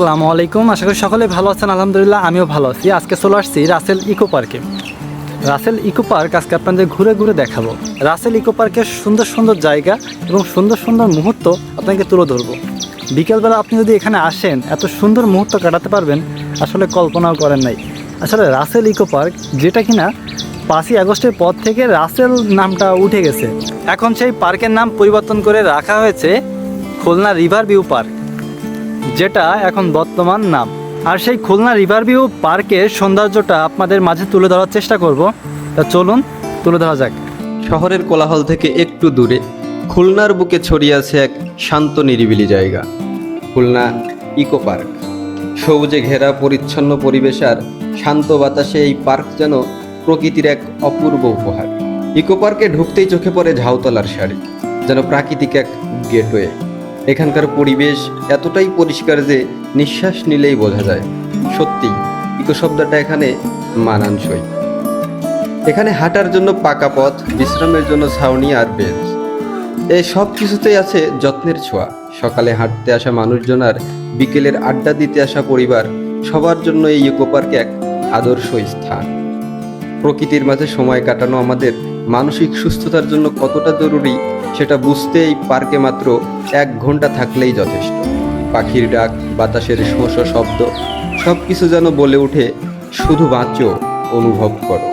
আসসালামু আলাইকুম। আশা করি সকলে ভালো আছেন। আলহামদুলিল্লাহ, আমিও ভালো আছি। আজকে চলে আসছি রাসেল ইকো পার্কে। রাসেল ইকো পার্ক আজকে আপনাদের ঘুরে ঘুরে দেখাবো। রাসেল ইকো পার্কের সুন্দর সুন্দর জায়গা এবং সুন্দর সুন্দর মুহূর্ত আপনাকে তুলে ধরবো। বিকেলবেলা আপনি যদি এখানে আসেন, এত সুন্দর মুহূর্ত কাটাতে পারবেন, আসলে কল্পনাও করেন নাই। আসলে রাসেল ইকো পার্ক যেটা কিনা পাঁচই আগস্টের পর থেকে রাসেল নামটা উঠে গেছে। এখন সেই পার্কের নাম পরিবর্তন করে রাখা হয়েছে খুলনা রিভার ভিউ পার্ক। যেটা এখন বর্তমান নাম। আর সেই খুলনা রিভার ভিউ পার্কের সৌন্দর্যটা আপনাদের মাঝে তুলে ধরার চেষ্টা করব। তা চলুন, তুলে ধরা যাক। শহরের কোলাহল থেকে একটু দূরে, খুলনার বুকে ছড়িয়ে আছে এক শান্ত নিরিবিলি জায়গা। Khulna eco park. সবুজে ঘেরা পরিচ্ছন্ন পরিবেশ আর শান্ত বাতাসে এই পার্ক যেন প্রকৃতির এক অপূর্ব উপহার। ইকো পার্কে ঢুকতেই চোখে পড়ে ঝাউতলার শাড়ি, যেন প্রাকৃতিক এক গেটওয়ে। এখানকার পরিবেশ এতটাই পরিষ্কার যে নিঃশ্বাস নিলেই বোঝা যায়। সত্যি, ইকো শব্দটা এখানে মানানসই। এখানে হাঁটার জন্য পাকা পথ, বিশ্রামের জন্য ছাউনি আর বেঞ্চ। এই সব কিছুতেই আছে যত্নের ছোঁয়া। সকালে হাঁটতে আসা মানুষজন আর বিকেলের আড্ডা দিতে আসা পরিবার সবার জন্য এই ইকো পার্ক এক আদর্শ স্থান। প্রকৃতির মাঝে সময় কাটানো আমাদের মানসিক সুস্থতার জন্য কতটা জরুরি সেটা বুঝতে এই পার্কে মাত্র এক ঘণ্টা থাকলেই যথেষ্ট। পাখির ডাক, বাতাসের শোঁ শোঁ শব্দ সব কিছু যেন বলে ওঠে শুধু বাঁচো, অনুভব করো।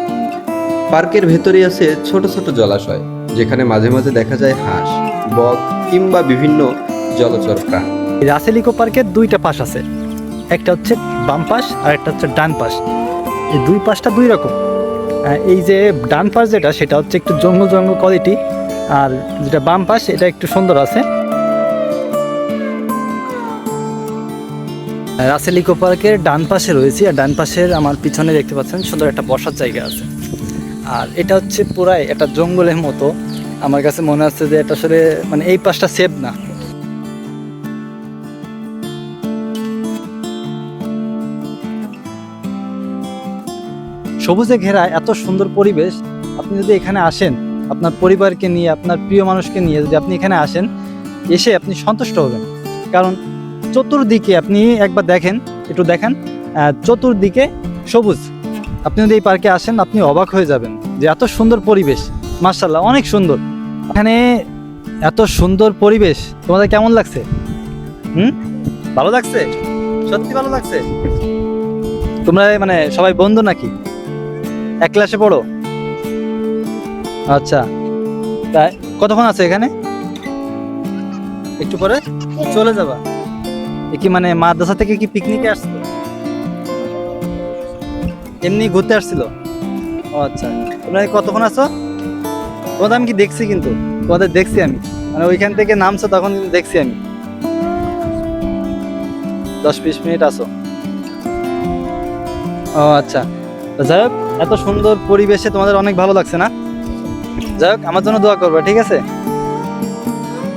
পার্কের ভেতরে আছে ছোট ছোট জলাশয়, যেখানে মাঝে মাঝে দেখা যায় হাঁস, বক কিংবা বিভিন্ন জলচর প্রাণ। রাসেল ইকো পার্কের দুইটা পাশ আছে। একটা হচ্ছে বাম পাশ আর একটা হচ্ছে ডান পাশ। এই দুই পাশটা দুই রকম। এই যে ডান পাশ যেটা, সেটা হচ্ছে একটু জঙ্গল জঙ্গল কোয়ালিটি আর যেটা বাম পাশ, এটা একটু সুন্দর আছে। রাসেল ইকো পার্কের ডান পাশে রয়েছে, আর ডান পাশের আমার পিছনে দেখতে পাচ্ছেন সুন্দর একটা বসার জায়গা আছে। আর এটা হচ্ছে পুরাই একটা জঙ্গলের মতো। আমার কাছে মনে হচ্ছে যে এটা আসলে মানে এই পাশটা সেফ না। সবুজে ঘেরা এত সুন্দর পরিবেশ, আপনি যদি এখানে আসেন আপনার পরিবারকে নিয়ে, আপনার প্রিয় মানুষকে নিয়ে যদি আপনি এখানে আসেন, এসে আপনি সন্তুষ্ট হবেন। কারণ চতুর্দিকে আপনি একবার দেখেন, একটু দেখেন চতুর্দিকে সবুজ। আপনি যদি এই পার্কে আসেন, আপনি অবাক হয়ে যাবেন যে এত সুন্দর পরিবেশ। মার্শাল্লাহ অনেক সুন্দর। এখানে এত সুন্দর পরিবেশ, তোমাদের কেমন লাগছে? হুম? ভালো লাগছে? সত্যি ভালো লাগছে? তোমরা মানে সবাই বন্ধু নাকি? এক ক্লাসে পড়ো? আচ্ছা। তাই, কতক্ষণ আছে এখানে? একটু পরে? চলে যাবা। কি মানে মাদ্রাসা থেকে কি পিকনিকে আসছিল এমনি ঘুরতে আসছিল? আচ্ছা। তোমরা কতক্ষণ আছো? তোমাদের আমি কি দেখছি কিন্তু? তোমাদের দেখছি আমি। মানে ওইখান থেকে নামছো তখন দেখছি আমি। দশ বিশ মিনিট আসো ও আচ্ছা। যাই এত সুন্দর পরিবেশে তোমাদের অনেক ভালো লাগছে না? যাই হোক, আমার জন্য দোয়া করবে, ঠিক আছে?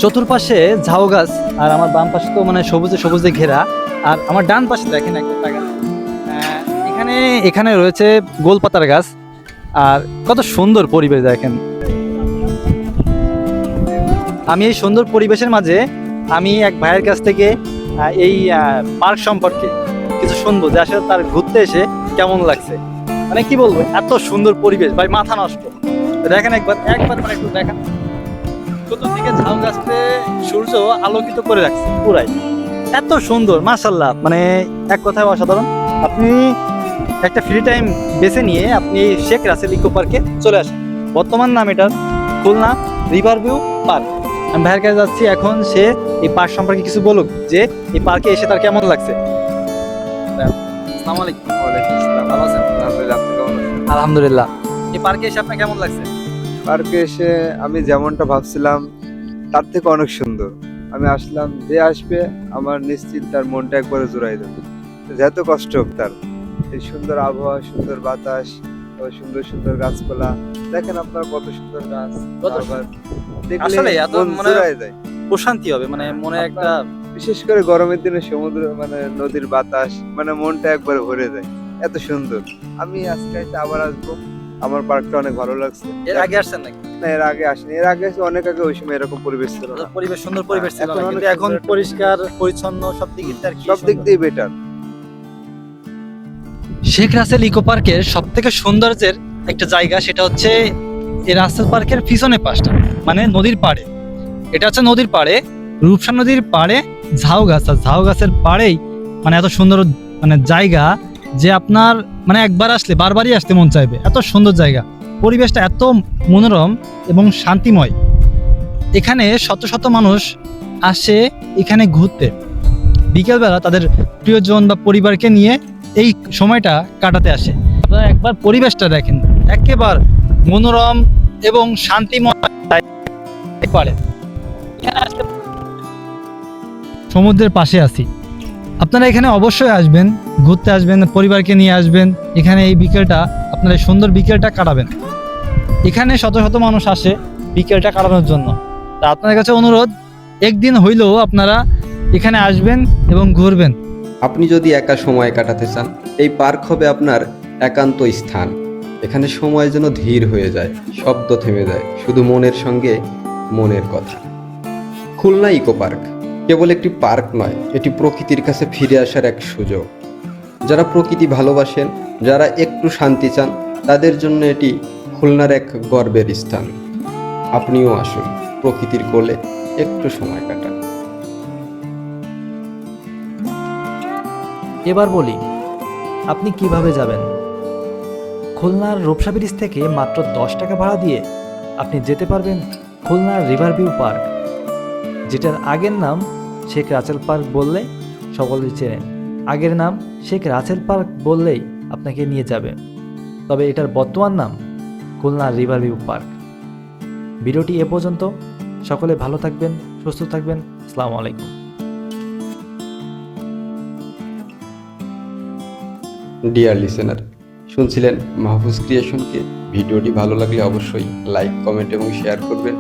চতুর্পাশে ঝাউ গাছ, আর আমার বাম পাশে তো মানে সবুজে সবুজে ঘেরা, আর আমার ডান পাশে দেখেন একটা টাকা। এখানে এখানে রয়েছে গোলপাতার গাছ, আর কত সুন্দর পরিবেশ দেখেন। আমি এই সুন্দর পরিবেশের মাঝে, আমি এক ভাইয়ের কাছ থেকে এই পার্ক সম্পর্কে কিছু শুনব, যে আসলে তার ঘুরতে এসে কেমন লাগছে। মানে কি বলব, এত সুন্দর পরিবেশ, ভাই, মাথা নষ্ট। দেখেন একবার একবার মানে একটু দেখেন। চতুর্দিকে ঝাউ গাছতে সূর্য আলোকিত করে রাখছে পুরাই। এত সুন্দর মাশাল্লাহ মানে এক কথায় অসাধারণ। আপনি একটা ফ্রি টাইম বেছে নিয়ে আপনি শেখ রাসেল ইকো পার্কে চলে আসেন। বর্তমান নাম এটার খুলনা রিভার ভিউ পার্ক আমি ভাইয়ের কাছে যাচ্ছি এখন সে এই পার্ক সম্পর্কে কিছু বলুক যে এই পার্কে এসে তার কেমন লাগছে। আলহামদুলিল্লাহ এই পার্কে এসে আপনার কেমন লাগছে? পার্কে এসে আমি যেমনটা ভাবছিলাম তার থেকে অনেক সুন্দর। আমি আসলাম যে আসবে আমার নিশ্চিত তার মনটা একবারে জোড়াই দেবে। যত কষ্ট হোক তার। এই সুন্দর আবহাওয়া সুন্দর বাতাস সুন্দর সুন্দর গাছপালা। দেখেন আপনার কত সুন্দর গাছ। আসলে এত মন যায় প্রশান্তি হবে মানে মনে একটা বিশেষ করে গরমের দিনে সমুদ্র মানে নদীর বাতাস মানে মনটা একবার ভরে যায় এত সুন্দর। আমি আজকে আবার আসব। আমার পার্কটা অনেক ভালো লাগছে। এর আগে আসছেন নাকি? না এর আগে আসেনি। এর আগে অনেক আগে ওই সময় এরকম পরিবেশ ছিল না। পরিবেশ সুন্দর পরিবেশ ছিল না, কিন্তু এখন পরিষ্কার পরিচ্ছন্ন সব দিক দিয়ে সব দিক দিয়ে বেটার শেখ রাসেল ইকো পার্কের সব থেকে সৌন্দর্যের একটা জায়গা সেটা হচ্ছে এই রাসেল পার্কের পিছনে পাশটা মানে নদীর পাড়ে। এটা হচ্ছে নদীর পাড়ে রূপসা নদীর পাড়ে ঝাউ গাছ আর ঝাউ গাছের পাড়েই মানে এত সুন্দর মানে জায়গা। যে আপনার মানে একবার আসলে, বারবারই আসতে মন চাইবে। এত সুন্দর জায়গা। পরিবেশটা এত মনোরম এবং শান্তিময়। এখানে শত শত মানুষ আসে এখানে ঘুরতে। বিকেলবেলা তাদের প্রিয়জন বা পরিবারকে নিয়ে এই সময়টা কাটাতে আসে। আপনারা একবার পরিবেশটা দেখেন। একেবার মনোরম এবং শান্তিময় পারে। সমুদ্রের পাশে আছি। আপনারা এখানে অবশ্যই আসবেন, ঘুরতে আসবেন, পরিবারকে নিয়ে আসবেন। এখানে এই বিকেলটা, আপনারা সুন্দর বিকেলটা কাটাবেন। এখানে শত শত মানুষ আসে বিকেলটা কাটানোর জন্য। তা আপনাদের কাছে অনুরোধ, একদিন হইলেও আপনারা এখানে আসবেন এবং ঘুরবেন। আপনি যদি একা সময় কাটাতে চান, এই পার্ক হবে আপনার একান্ত স্থান। এখানে সময় যেন ধীর হয়ে যায়, শব্দ থেমে যায়, শুধু মনের সঙ্গে মনের কথা। Khulna eco park. কেবল একটি পার্ক নয়, এটি প্রকৃতির কাছে ফিরে আসার এক সুযোগ। যারা প্রকৃতি ভালোবাসেন, যারা একটু শান্তি চান, তাদের জন্য এটি খুলনার এক গর্বের স্থান। আপনিও আসুন, প্রকৃতির কোলে একটু সময় কাটান। এবার বলি, আপনি কীভাবে যাবেন? খুলনার রূপসা ব্রিজ থেকে মাত্র দশ টাকা ভাড়া দিয়ে আপনি যেতে পারবেন খুলনার রিভার ভিউ পার্ক। যেটার আগের নাম শেখ রাচেল পার্ক বললে সকলেই চেনেন আগের নাম শেখ রাচেল পার্ক বললেই আপনাকে নিয়ে যাবে। তবে এটার বর্তমান নাম খুলনা রিভার ভিউ পার্ক। ভিডিওটি এ পর্যন্ত। সকলে ভালো থাকবেন, সুস্থ থাকবেন। আসসালামু আলাইকুম। ডিয়ার লিসেনার শুনছিলেন মাহফুজ ক্রিয়েশনকে ভিডিওটি ভালো লাগলে অবশ্যই লাইক কমেন্ট এবং শেয়ার করবেন।